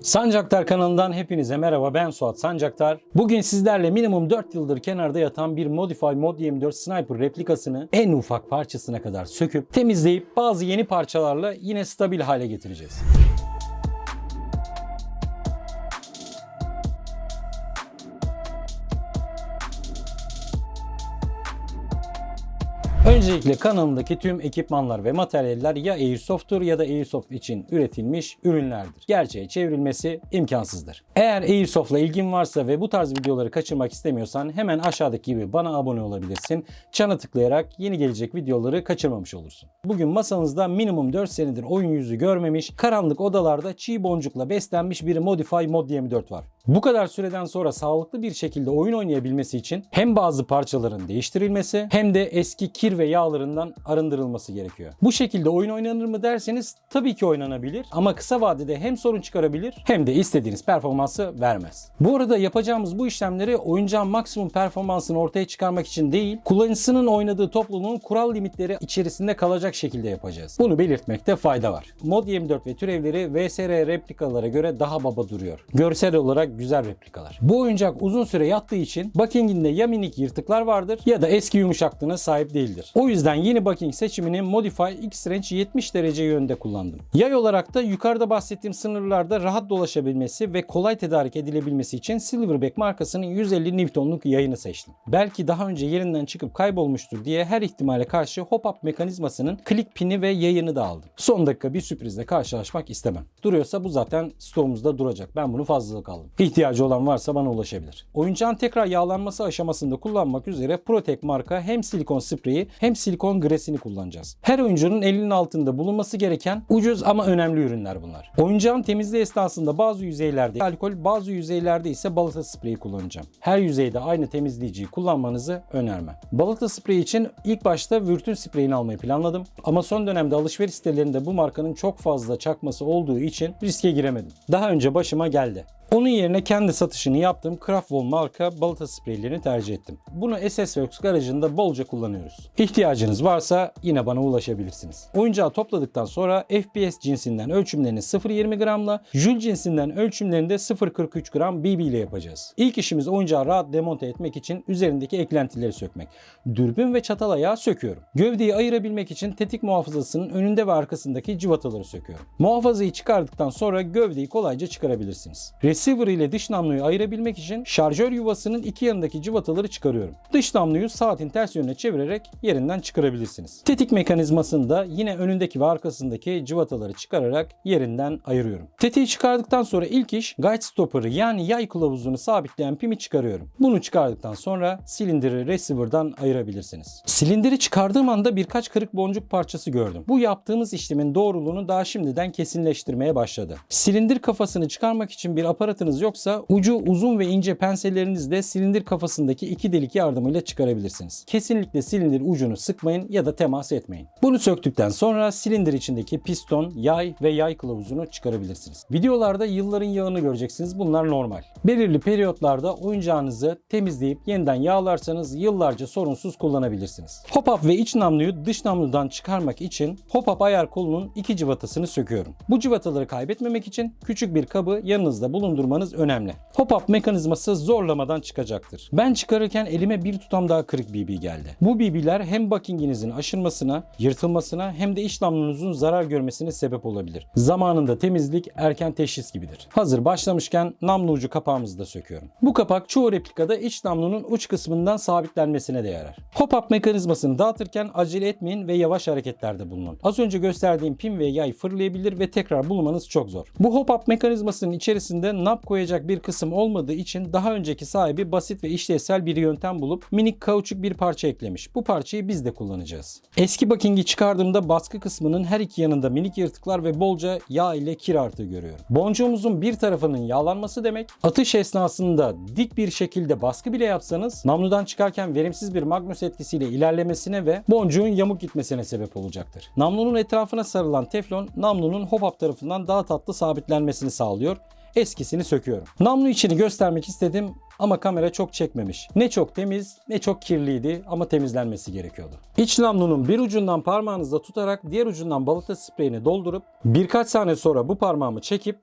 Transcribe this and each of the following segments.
Sancaktar kanalından hepinize merhaba ben Suat Sancaktar. Bugün sizlerle minimum 4 yıldır kenarda yatan bir Modify Mod 24 Sniper replikasını en ufak parçasına kadar söküp temizleyip bazı yeni parçalarla yine stabil hale getireceğiz. Öncelikle kanalımdaki tüm ekipmanlar ve materyaller ya Airsoft'tur ya da Airsoft için üretilmiş ürünlerdir. Gerçeğe çevrilmesi imkansızdır. Eğer Airsoft'la ilgin varsa ve bu tarz videoları kaçırmak istemiyorsan hemen aşağıdaki gibi bana abone olabilirsin. Çana tıklayarak yeni gelecek videoları kaçırmamış olursun. Bugün masamızda minimum 4 senedir oyun yüzü görmemiş, karanlık odalarda çiğ boncukla beslenmiş bir Modify Mod 24 var. Bu kadar süreden sonra sağlıklı bir şekilde oyun oynayabilmesi için hem bazı parçaların değiştirilmesi hem de eski kir ve yağlarından arındırılması gerekiyor. Bu şekilde oyun oynanır mı derseniz tabii ki oynanabilir ama kısa vadede hem sorun çıkarabilir hem de istediğiniz performansı vermez. Bu arada yapacağımız bu işlemleri oyuncağın maksimum performansını ortaya çıkarmak için değil, kullanıcısının oynadığı topluluğun kural limitleri içerisinde kalacak şekilde yapacağız. Bunu belirtmekte fayda var. Mod 24 ve türevleri VSR replikalara göre daha baba duruyor. Görsel olarak güzel replikalar. Bu oyuncak uzun süre yattığı için Bucking'inde ya minik yırtıklar vardır ya da eski yumuşaklığına sahip değildir. O yüzden yeni Bucking seçimini Modify X-Range 70 derece yönde kullandım. Yay olarak da yukarıda bahsettiğim sınırlarda rahat dolaşabilmesi ve kolay tedarik edilebilmesi için Silverback markasının 150 Newton'luk yayını seçtim. Belki daha önce yerinden çıkıp kaybolmuştur diye her ihtimale karşı hop-up mekanizmasının klik pini ve yayını da aldım. Son dakika bir sürprizle karşılaşmak istemem. Duruyorsa bu zaten stoğumuzda duracak. Ben bunu fazlalık aldım. İhtiyacı olan varsa bana ulaşabilir. Oyuncağın tekrar yağlanması aşamasında kullanmak üzere Protec marka hem silikon spreyi hem silikon gresini kullanacağız. Her oyuncunun elinin altında bulunması gereken ucuz ama önemli ürünler bunlar. Oyuncağın temizliği esnasında bazı yüzeylerde alkol, bazı yüzeylerde ise balata spreyi kullanacağım. Her yüzeyde aynı temizleyiciyi kullanmanızı önermem. Balata spreyi için ilk başta Vürt'ün spreyini almayı planladım. Ama son dönemde alışveriş sitelerinde bu markanın çok fazla çakması olduğu için riske giremedim. Daha önce başıma geldi. Onun yerine kendi satışını yaptığım Kraftwol marka balata spreylerini tercih ettim. Bunu SSWorks garajında bolca kullanıyoruz. İhtiyacınız varsa yine bana ulaşabilirsiniz. Oyuncağı topladıktan sonra FPS cinsinden ölçümlerini 0.20 gramla, Joule cinsinden ölçümlerini de 0.43 gram BB ile yapacağız. İlk işimiz oyuncağı rahat demonte etmek için üzerindeki eklentileri sökmek. Dürbün ve çatal ayağı söküyorum. Gövdeyi ayırabilmek için tetik muhafazasının önünde ve arkasındaki civataları söküyorum. Muhafazayı çıkardıktan sonra gövdeyi kolayca çıkarabilirsiniz. Receiver ile dış namluyu ayırabilmek için şarjör yuvasının iki yanındaki civataları çıkarıyorum. Dış namluyu saatin ters yönüne çevirerek yerinden çıkarabilirsiniz. Tetik mekanizmasını da yine önündeki ve arkasındaki civataları çıkararak yerinden ayırıyorum. Tetiği çıkardıktan sonra ilk iş guide stopper'ı yani yay kılavuzunu sabitleyen pimi çıkarıyorum. Bunu çıkardıktan sonra silindiri receiver'dan ayırabilirsiniz. Silindiri çıkardığım anda birkaç kırık boncuk parçası gördüm. Bu yaptığımız işlemin doğruluğunu daha şimdiden kesinleştirmeye başladı. Silindir kafasını çıkarmak için bir aparatınız yoksa ucu uzun ve ince pensellerinizle silindir kafasındaki iki delik yardımıyla çıkarabilirsiniz. Kesinlikle silindir ucunu sıkmayın ya da temas etmeyin. Bunu söktükten sonra silindir içindeki piston, yay ve yay kılavuzunu çıkarabilirsiniz. Videolarda yılların yağını göreceksiniz. Bunlar normal. Belirli periyotlarda oyuncağınızı temizleyip yeniden yağlarsanız yıllarca sorunsuz kullanabilirsiniz. Hop-up ve iç namluyu dış namludan çıkarmak için hop-up ayar kolunun iki civatasını söküyorum. Bu civataları kaybetmemek için küçük bir kabı yanınızda bulundurmanız önemli. Hop-up mekanizması zorlamadan çıkacaktır. Ben çıkarırken elime bir tutam daha kırık BB geldi. Bu BB'ler hem backinginizin aşınmasına, yırtılmasına hem de namlunuzun zarar görmesine sebep olabilir. Zamanında temizlik erken teşhis gibidir. Hazır başlamışken namlu ucu kapağımızı da söküyorum. Bu kapak çoğu replikada iç namlunun uç kısmından sabitlenmesine de yarar. Hop-up mekanizmasını dağıtırken acele etmeyin ve yavaş hareketlerde bulunun. Az önce gösterdiğim pin ve yay fırlayabilir ve tekrar bulmanız çok zor. Bu hop-up mekanizmasının içerisinde nap koyacak bir kısım olmadığı için daha önceki sahibi basit ve işlevsel bir yöntem bulup minik kauçuk bir parça eklemiş. Bu parçayı biz de kullanacağız. Eski Bucking'i çıkardığımda baskı kısmının her iki yanında minik yırtıklar ve bolca yağ ile kir artığı görüyorum. Boncuğumuzun bir tarafının yağlanması demek, atış esnasında dik bir şekilde baskı bile yapsanız namludan çıkarken verimsiz bir magnus etkisiyle ilerlemesine ve boncuğun yamuk gitmesine sebep olacaktır. Namlunun etrafına sarılan teflon namlunun hop-up tarafından daha tatlı sabitlenmesini sağlıyor eskisini söküyorum. Namlu içini göstermek istedim ama kamera çok çekmemiş. Ne çok temiz ne çok kirliydi ama temizlenmesi gerekiyordu. İç namlunun bir ucundan parmağınızla tutarak diğer ucundan balata spreyini doldurup birkaç saniye sonra bu parmağımı çekip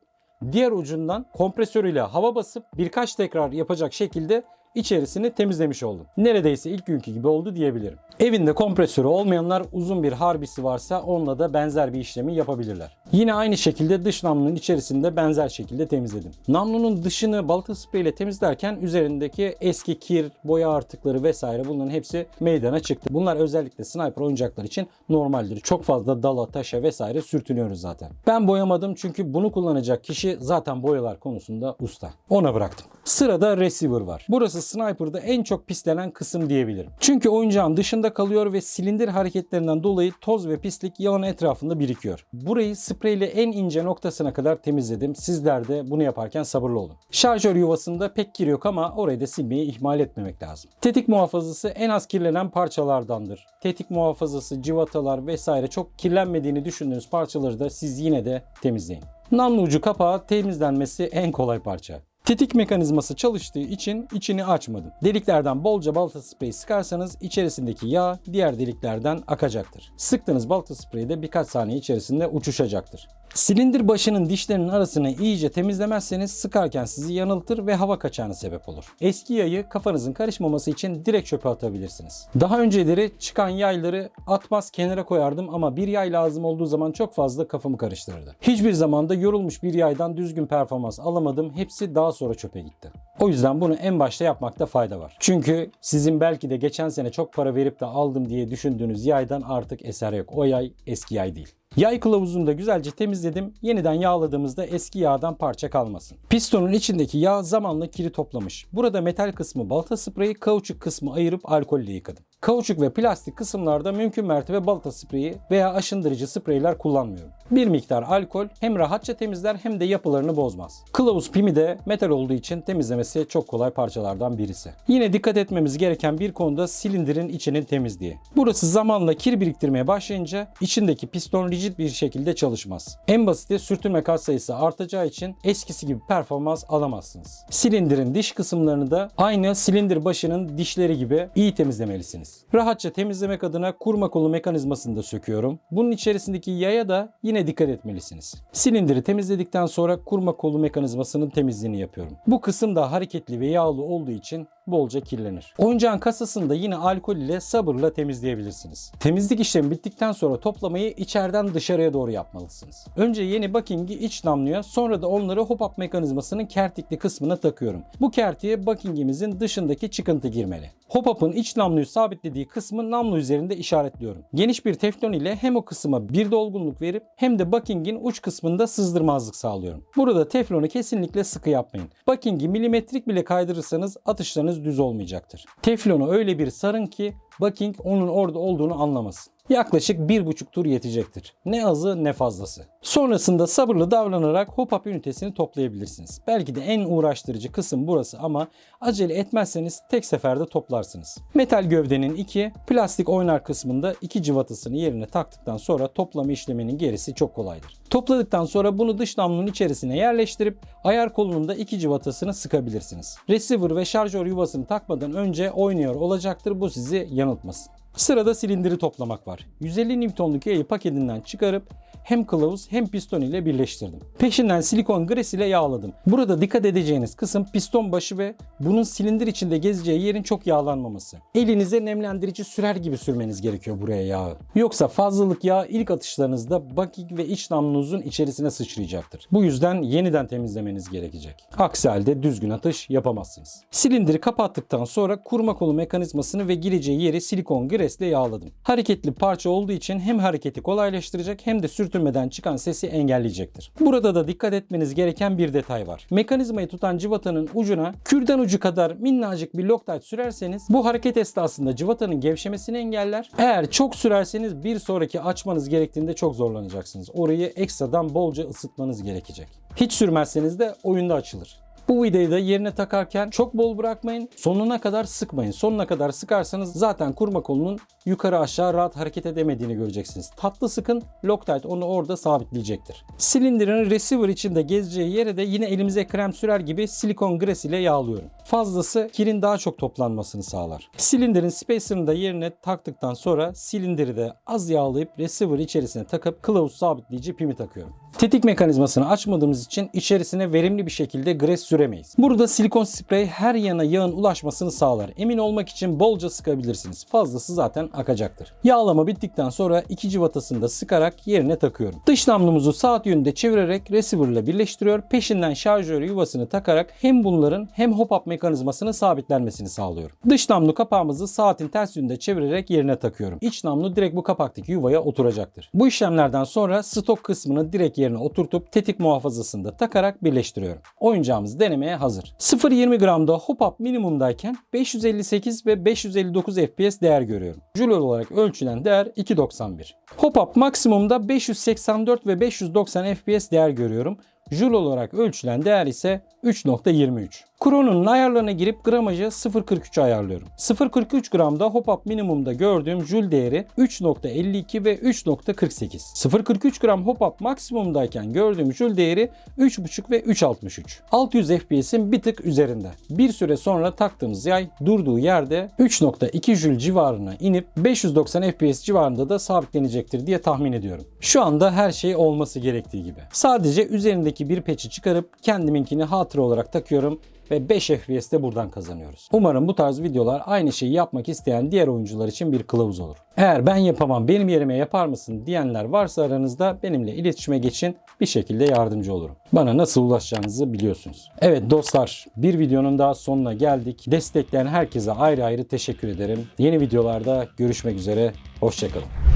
diğer ucundan kompresörüyle hava basıp birkaç tekrar yapacak şekilde içerisini temizlemiş oldum. Neredeyse ilk günkü gibi oldu diyebilirim. Evinde kompresörü olmayanlar uzun bir harbisi varsa onunla da benzer bir işlemi yapabilirler. Yine aynı şekilde dış namlunun içerisinde benzer şekilde temizledim. Namlunun dışını balata sprey ile temizlerken üzerindeki eski kir, boya artıkları vesaire bunların hepsi meydana çıktı. Bunlar özellikle sniper oyuncaklar için normaldir. Çok fazla dala, taşa vesaire sürtünüyoruz zaten. Ben boyamadım çünkü bunu kullanacak kişi zaten boyalar konusunda usta. Ona bıraktım. Sırada receiver var. Burası sniper'da en çok pislenen kısım diyebilirim. Çünkü oyuncağın dışında kalıyor ve silindir hareketlerinden dolayı toz ve pislik yağın etrafında birikiyor. Burayı spreyle en ince noktasına kadar temizledim. Sizler de bunu yaparken sabırlı olun. Şarjör yuvasında pek kir yok ama orayı da silmeyi ihmal etmemek lazım. Tetik muhafazası en az kirlenen parçalardandır. Tetik muhafazası, civatalar vesaire çok kirlenmediğini düşündüğünüz parçaları da siz yine de temizleyin. Namlu ucu kapağı temizlenmesi en kolay parça. Tetik mekanizması çalıştığı için içini açmadım. Deliklerden bolca balta spreyi sıkarsanız içerisindeki yağ diğer deliklerden akacaktır. Sıktığınız balta spreyi de birkaç saniye içerisinde uçuşacaktır. Silindir başının dişlerinin arasını iyice temizlemezseniz sıkarken sizi yanıltır ve hava kaçağına sebep olur. Eski yayı kafanızın karışmaması için direkt çöpe atabilirsiniz. Daha önceleri çıkan yayları atmaz kenara koyardım ama bir yay lazım olduğu zaman çok fazla kafamı karıştırırdı. Hiçbir zamanda yorulmuş bir yaydan düzgün performans alamadım. Hepsi daha sonra çöpe gitti. O yüzden bunu en başta yapmakta fayda var. Çünkü sizin belki de geçen sene çok para verip de aldım diye düşündüğünüz yaydan artık eser yok. O yay eski yay değil. Yay kılavuzunu da güzelce temizledim. Yeniden yağladığımızda eski yağdan parça kalmasın. Pistonun içindeki yağ zamanla kiri toplamış. Burada metal kısmı balta spreyi, kauçuk kısmı ayırıp alkolle yıkadım. Kauçuk ve plastik kısımlarda mümkün mertebe balta spreyi veya aşındırıcı spreyler kullanmıyorum. Bir miktar alkol hem rahatça temizler hem de yapılarını bozmaz. Kılavuz pimi de metal olduğu için temizlemesi çok kolay parçalardan birisi. Yine dikkat etmemiz gereken bir konuda silindirin içinin temizliği. Burası zamanla kir biriktirmeye başlayınca içindeki piston rigid bir şekilde çalışmaz. En basiti sürtünme kat sayısı artacağı için eskisi gibi performans alamazsınız. Silindirin diş kısımlarını da aynı silindir başının dişleri gibi iyi temizlemelisiniz. Rahatça temizlemek adına kurma kolu mekanizmasını da söküyorum. Bunun içerisindeki yaya da yine dikkat etmelisiniz. Silindiri temizledikten sonra kurma kolu mekanizmasının temizliğini yapıyorum. Bu kısım da hareketli ve yağlı olduğu için bolca kirlenir. Oyuncağın kasasını da yine alkol ile sabırla temizleyebilirsiniz. Temizlik işlemi bittikten sonra toplamayı içeriden dışarıya doğru yapmalısınız. Önce yeni backing'i iç namluya sonra da onları hop-up mekanizmasının kertikli kısmına takıyorum. Bu kertiğe backing'imizin dışındaki çıkıntı girmeli. Hop-up'ın iç namluyu sabitlediği kısmı namlu üzerinde işaretliyorum. Geniş bir teflon ile hem o kısma bir dolgunluk verip hem de backing'in uç kısmında sızdırmazlık sağlıyorum. Burada teflonu kesinlikle sıkı yapmayın. Backing'i milimetrik bile kaydırırsanız atışlarınız düz olmayacaktır. Teflonu öyle bir sarın ki backing onun orada olduğunu anlamasın. Yaklaşık bir buçuk tur yetecektir. Ne azı ne fazlası. Sonrasında sabırlı davranarak hop-up ünitesini toplayabilirsiniz. Belki de en uğraştırıcı kısım burası ama acele etmezseniz tek seferde toplarsınız. Metal gövdenin iki, plastik oynar kısmında iki cıvatasını yerine taktıktan sonra toplama işleminin gerisi çok kolaydır. Topladıktan sonra bunu dış namlunun içerisine yerleştirip ayar kolunun da iki cıvatasını sıkabilirsiniz. Receiver ve şarjör yuvasını takmadan önce oynuyor olacaktır bu sizi yanıltmasın. Sırada silindiri toplamak var. 150 Newton'luk yayı paketinden çıkarıp hem kılavuz hem piston ile birleştirdim. Peşinden silikon gres ile yağladım. Burada dikkat edeceğiniz kısım piston başı ve bunun silindir içinde gezeceği yerin çok yağlanmaması. Elinize nemlendirici sürer gibi sürmeniz gerekiyor buraya yağı. Yoksa fazlalık yağ ilk atışlarınızda baking ve iç namlunuzun içerisine sıçrayacaktır. Bu yüzden yeniden temizlemeniz gerekecek. Aksi halde düzgün atış yapamazsınız. Silindiri kapattıktan sonra kurma kolu mekanizmasını ve gireceği yeri silikon gresle yağladım. Hareketli parça olduğu için hem hareketi kolaylaştıracak hem de sürtünmeden çıkan sesi engelleyecektir. Burada da dikkat etmeniz gereken bir detay var. Mekanizmayı tutan cıvatanın ucuna kürdan ucu kadar minnacık bir Loctite sürerseniz bu hareket esnasında cıvatanın gevşemesini engeller. Eğer çok sürerseniz bir sonraki açmanız gerektiğinde çok zorlanacaksınız. Orayı ekstradan bolca ısıtmanız gerekecek. Hiç sürmezseniz de oyunda açılır. Bu vidayı da yerine takarken çok bol bırakmayın. Sonuna kadar sıkmayın. Sonuna kadar sıkarsanız zaten kurma kolunun yukarı aşağı rahat hareket edemediğini göreceksiniz. Tatlı sıkın. Loctite onu orada sabitleyecektir. Silindirin receiver içinde gezeceği yere de yine elimize krem sürer gibi silikon gres ile yağlıyorum. Fazlası kirin daha çok toplanmasını sağlar. Silindirin spacer'ını da yerine taktıktan sonra silindiri de az yağlayıp receiver içerisine takıp kılavuz sabitleyici pimi takıyorum. Tetik mekanizmasını açmadığımız için içerisine verimli bir şekilde gres süremeyiz. Burada silikon sprey her yana yağın ulaşmasını sağlar. Emin olmak için bolca sıkabilirsiniz. Fazlası zaten akacaktır. Yağlama bittikten sonra iki civatasını da sıkarak yerine takıyorum. Dış namlumuzu saat yönünde çevirerek receiver ile birleştiriyor. Peşinden şarjör yuvasını takarak hem bunların hem hop-up mekanizmasının sabitlenmesini sağlıyorum. Dış namlu kapağımızı saatin ters yönünde çevirerek yerine takıyorum. İç namlu direkt bu kapaktaki yuvaya oturacaktır. Bu işlemlerden sonra stok kısmını direkt yerine oturtup tetik muhafazasını da takarak birleştiriyorum. Oyuncağımız denemeye hazır. 0.20 gramda hop-up minimumdayken 558 ve 559 FPS değer görüyorum. Joule olarak ölçülen değer 2.91. Hop-up maksimumda 584 ve 590 FPS değer görüyorum. Joule olarak ölçülen değer ise 3.23. Krononun ayarlarına girip gramajı 0.43 ayarlıyorum. 0.43 gramda hop-up minimumda gördüğüm Joule değeri 3.52 ve 3.48. 0.43 gram hop-up maksimumdayken gördüğüm Joule değeri 3.5 ve 3.63. 600 FPS'in bir tık üzerinde. Bir süre sonra taktığımız yay durduğu yerde 3.2 Joule civarına inip 590 FPS civarında da sabitlenecektir diye tahmin ediyorum. Şu anda her şey olması gerektiği gibi. Sadece üzerindeki bir peçi çıkarıp kendiminkini hatıra olarak takıyorum ve 5 FPS de buradan kazanıyoruz. Umarım bu tarz videolar aynı şeyi yapmak isteyen diğer oyuncular için bir kılavuz olur. Eğer ben yapamam benim yerime yapar mısın diyenler varsa aranızda benimle iletişime geçin bir şekilde yardımcı olurum. Bana nasıl ulaşacağınızı biliyorsunuz. Evet dostlar bir videonun daha sonuna geldik. Destekleyen herkese ayrı ayrı teşekkür ederim. Yeni videolarda görüşmek üzere. Hoşçakalın.